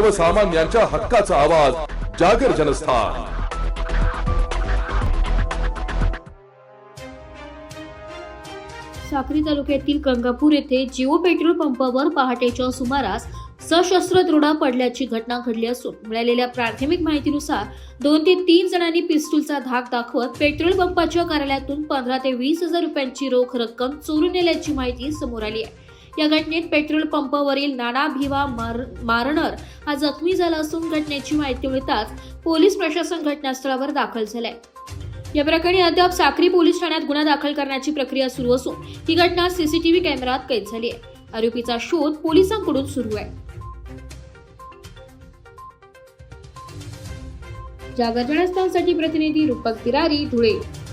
सर्वसामान्यांच्या हक्काचा आवाज जागर जनस्थान. साक्री तालुक्यातील गंगापूर येथे जिओ पेट्रोल पंपावर पहाटेच्या सुमारास सशस्त्र दृढा पडल्याची घटना घडली असून मिळालेल्या प्राथमिक माहितीनुसार दोन ते तीन जणांनी पिस्तूलचा धाक दाखवत पेट्रोल पंपाच्या कार्यालयातून पंधरा ते वीस हजार रुपयांची रोख रक्कम चोरून नेल्याची माहिती समोर आली आहे. या घटनेत पेट्रोल पंपावरील नाना भिवा मार मारणार हा जखमी झाला असून घटनेची माहिती मिळताच पोलीस प्रशासन घटनास्थळावर दाखल झालंय. या प्रकरणी अद्याप साक्री पोलीस ठाण्यात गुन्हा दाखल करण्याची प्रक्रिया सुरू असून ही घटना सीसीटीव्ही कॅमेऱ्यात कैद झाली आहे. आरोपीचा शोध पोलिसांकडून सुरू आहे. जागर जनस्थानसाठी प्रतिनिधी रूपक तिरारी धुळे.